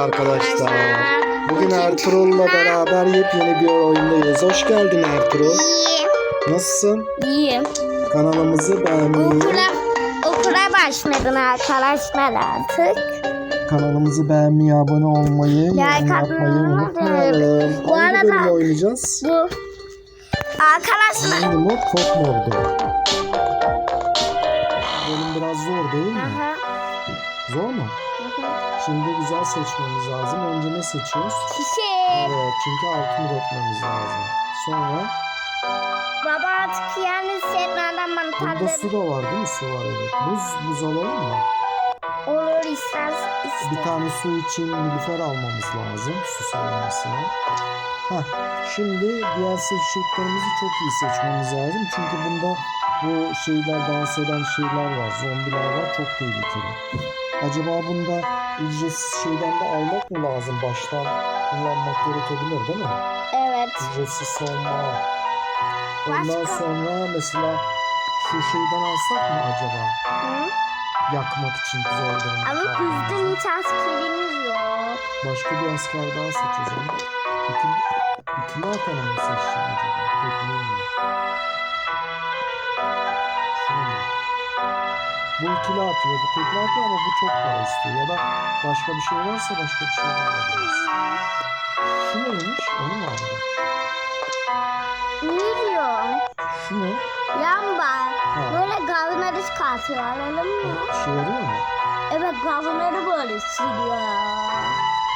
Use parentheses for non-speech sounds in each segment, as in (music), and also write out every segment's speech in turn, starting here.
arkadaşlar. Bugün Ertuğrul'la beraber yepyeni bir oyundayız. Hoş geldin Ertuğrul. İyiyim. Nasılsın? İyiyim. Kanalımızı beğenmeyi, Okula, okula başladın arkadaşlar artık. kanalımızı beğenmeyi, abone olmayı, yorum Like yapmayı unutmayalım. Bu Hangi arada- bölümde oynayacağız? Bu. Arkadaşlar. Hangi mod? Top modu. Bölüm biraz zor değil mi? Aha, Zor mu? Şimdi güzel seçmemiz lazım. Önce ne seçiyoruz? Çiçek. Evet çünkü altın üretmemiz lazım. Sonra Baba artık yani setlerden burada mantarları su da var değil mi? Su var evet. Buz, buz alalım mı? olur ister. Bir ister. tane su için nilüfer almamız lazım. Su savunmasına. Heh, şimdi diğer seçeceklerimizi çok iyi seçmemiz lazım. Çünkü bunda bu şeyler dans eden şeyler var. Zombiler var. Çok tehlikeli. Acaba bunda ücretsiz şeyden de almak mı lazım? Baştan kullanmak gerekebilir değil mi? Evet. Ücretsiz savunma. Ondan Başka? sonra mesela şu şeyden alsak mı acaba? Hı? Yakmak için zordan. Ama bizden hiç askerimiz yok. Başka bir asker daha seç o zaman. İkili, ikili atanı mı seçeceğim acaba? Bekleyeyim Bu ikili atıyor, bu tekli atıyor ama bu çok para istiyor. Ya da başka bir şey varsa başka bir şey alabiliriz. Şu neymiş? Onu mu aldım? Ne diyor? Şu ne? Lamba. Ha. Böyle gazları çıkartıyor alalım mı? İşe yarıyor mu? Evet gazları böyle siliyor.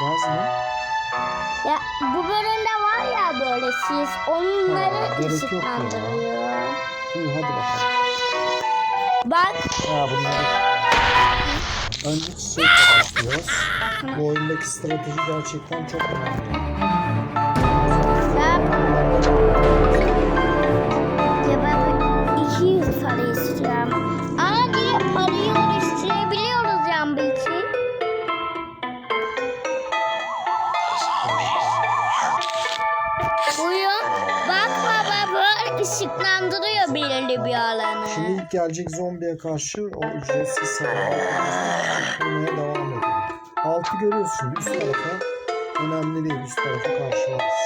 Gaz ne? Ya bu bölümde var ya böyle siz onları Ha, ışıklandırıyor. İyi hadi bakalım. Bak Ha bunları... Önce çiçekle başlıyoruz. Bu oyundaki strateji gerçekten çok önemli. ya ya ben bu 200 para istiyorum. Işıklandırıyor belirli bir alanı. Şimdi ilk gelecek zombiye karşı o ücretsiz savaşmaya devam edelim. Altı görüyorsun üst tarafa önemli değil üst tarafa karşılarız.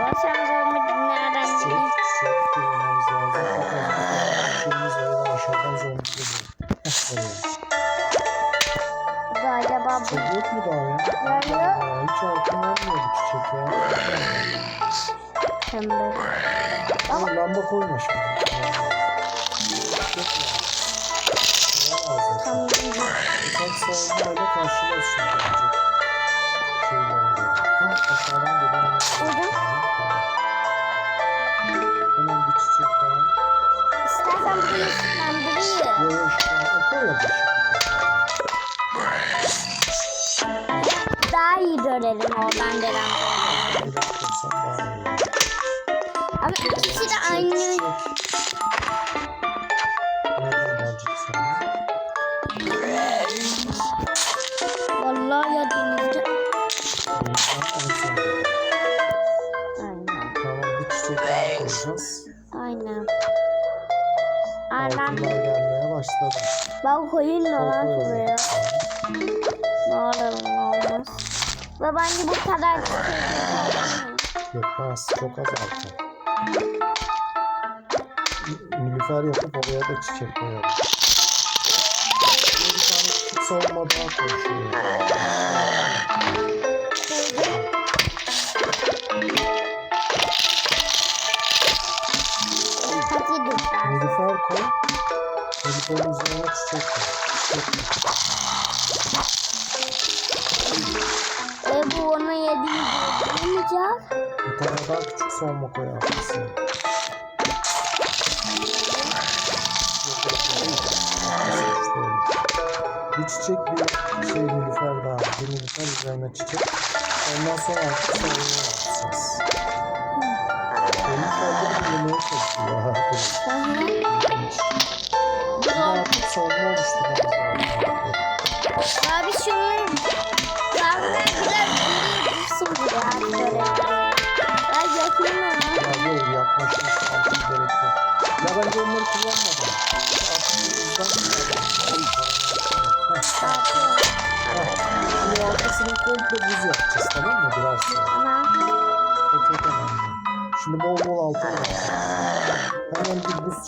Başan zombi nereden bileyim? çiçek kullanmamız lazım. Şeyimiz var aşağıdan zombi geliyor. Galiba bu. Çiçek yok mu daha ya? Geliyor. Aa, hiç altın vermiyor bu çiçek ya. Pembe. Ama lamba koyma şimdi. Tamam. Birkaç savunmayla karşılarsın bence. Şeylere göre. Ha aşağıdan. Hemen bir çiçek daha. İstersen bunu ışıklandırayım. Yo yo şu an o koy ya bir Daha iyi görelim oradan gelen. Bir dakika koysam daha koyayım da lan şuraya. Ne olur ne olmaz. Bence bu kadar Yetmez. Çok az altın. Nilüfer yapıp oraya da çiçek koyalım. Buraya bir tane küçük savunma daha. Nilüfer koy. Üzerine çiçek koy. Çiçek koy. E bu onu yediği olmayacak. Bir tane daha küçük savunma koy arkasına. Yok, yok, yok. İşte öyle. Bir çiçek bir şey nilüfer daha. Bir nilüfer üzerine çiçek. Ondan sonra artık savunma yapacağız.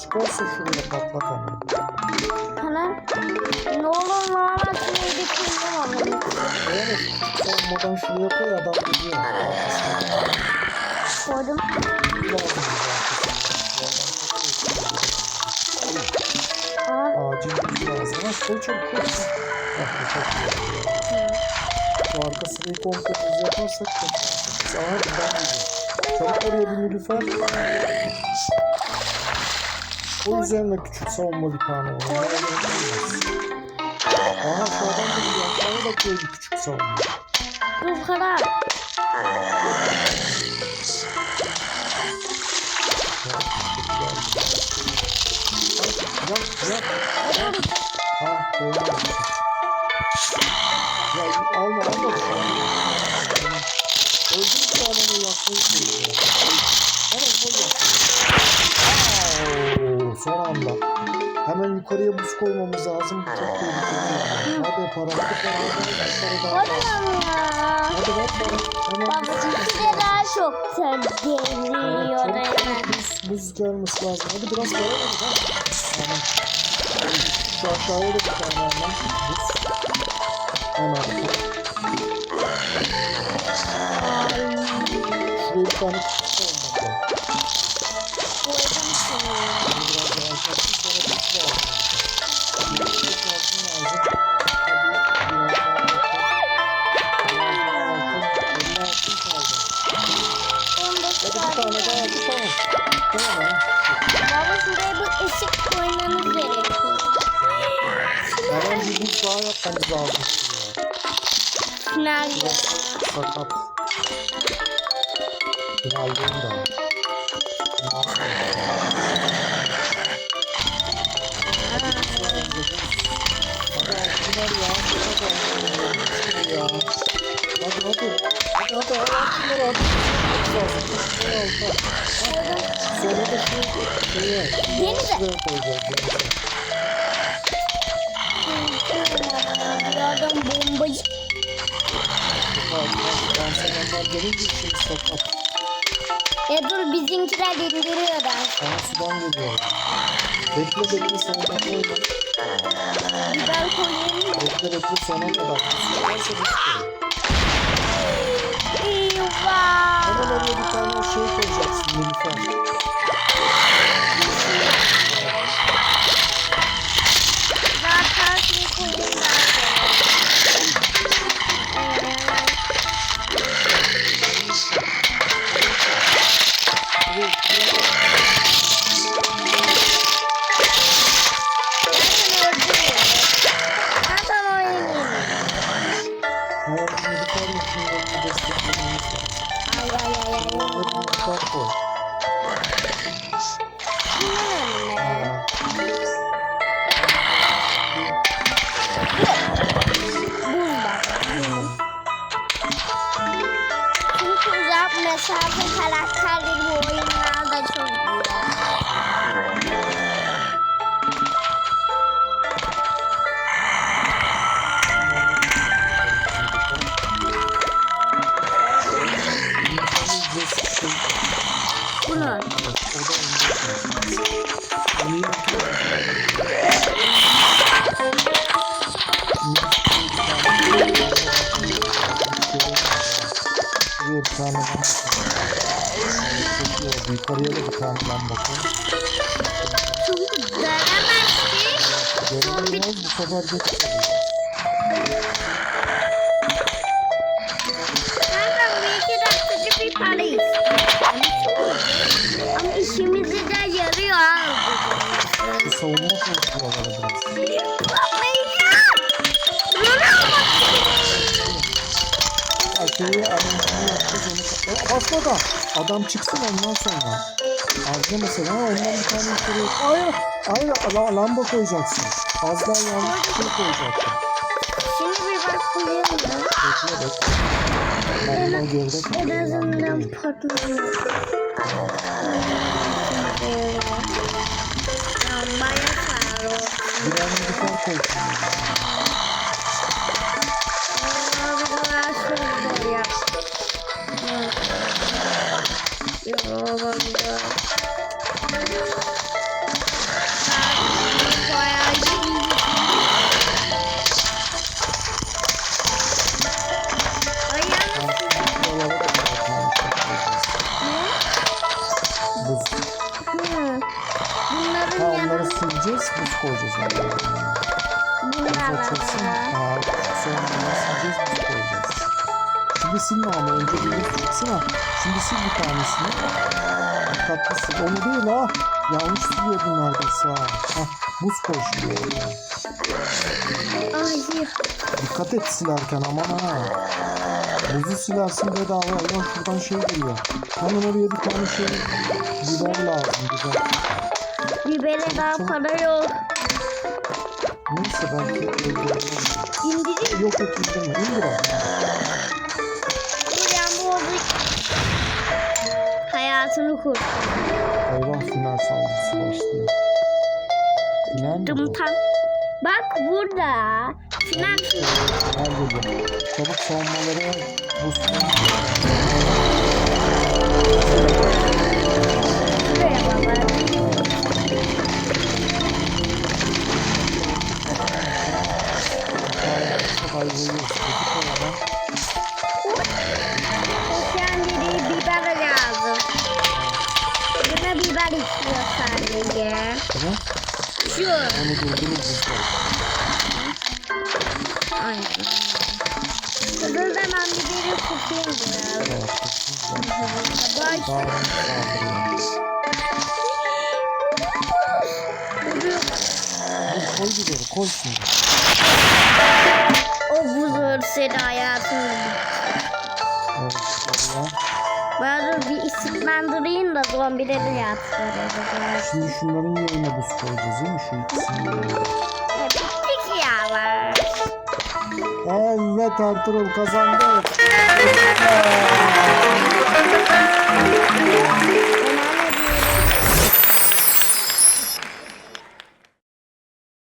Çıkarsa şuraya patlat hemen. Tamam. Ne olur olmaz şuraya getirdim onu. Evet. Savunmadan şuraya koy adam gidiyor. Koydum. Acil buz lazım. Koy çabuk koy. Heh, bu çok iyi. Şu arka sırayı komple buz yaparsak çok iyi. Aha buradan gidiyor. Çabuk oraya bir nilüfer. O üzerine küçük savunma bir tane var. Aha şu adam da. Aşağıya da koy bir küçük savunma. bu kadar. Yap, yap. Ha, koyamadım. Ya alma, alma. Öldüm şu an onu yakmayı koyuyor. Evet, koy yak. Aa, Son anda. Hemen yukarıya buz koymamız lazım. Çok tehlikeli. Hadi para, hadi para, hadi ver para. Hemen Bak buz lazım. daha çok geliyor değil mi? çabuk buz, buz gelmesi lazım. Hadi biraz para ver. Tamam. Şu aşağıya da bir tane hemen buz. Hemen. Şuraya bir tane Hemen bir buz daha yapmamız lazım. şuraya. Nerede? Sakat. Finaldeyim de. Bundan sonra. Hadi buz var önce buz. Hadi ya. Hadi ya. Hadi hadi. Hadi hadi. Sonra da şu şeye. Denize. Şuraya koyacağız. denize. Bir adam bombacı. Dans edenler gelince şimdi sakat. E dur bizimkiler indiriyor da. Sana sudan geliyor. Bekle bekle sonra koyma. Biber koyayım. Bekle bekle sona kadar. Bir şey. Eyvah. Hemen oraya bir tane şey koyacaksın Nilüfer. Uzak mesafe karakterleri bu oyunlarda çok güzel. Nilüfer'in Yukarıya da bir tane lamba koy. Çünkü göremez ki. Görünmez bu sefer geç basma da adam çıksın ondan sonra. Arka mesela ondan bir tane yukarı. Hayır. Hayır la, lamba koyacaksın. Az daha yanlış bir şey koyacaksın. Şimdi bir koyayım mı? Bekle bekle. Lamba geride En kalıyor. azından lamba. patlamıyor. Lambaya sarı. Bir an yukarı koy. Yolunda. Bunları sileceğiz, biz koyacağız. Bunlar. Bunlar. Bunlar. Bunlar. Şimdi silme ama önce bir buz silsene. Şimdi sil bir tanesini. Dikkatli sil. Onu değil ha. Yanlış siliyordun neredeyse ha. Heh, buz oraya. Ay. Dikkat et silerken aman ha. Buzu silersin bedava. Ulan şuradan şey geliyor. Hemen oraya bir tane şey biber lazım biber. Bibere daha para yok. Neyse belki olur. İndirin. Yok yok indirme. İndir abi. Hayatını kurtar. Eyvah final saldırısı başlıyor. Final mi bu? Dımtan. Bak burada. Final final. Geliyor. Çabuk savunmaları buz Buraya baba. kayboluyoruz. Kötü kovadan. Evet. Şu. Onu durdurur buzda. Aynen. Kızıldan ben biberi tutayım biraz. Evet. Koy biberi koy şimdi. O buz ölseydi hayatım. Evet. Böyle bir ışıklandırayım da zombileri yatsın. Şimdi şunların yerine buz koyacağız değil mi? Şu ikisini. Evet, bittik ya. Evet Ertuğrul kazandı. (laughs)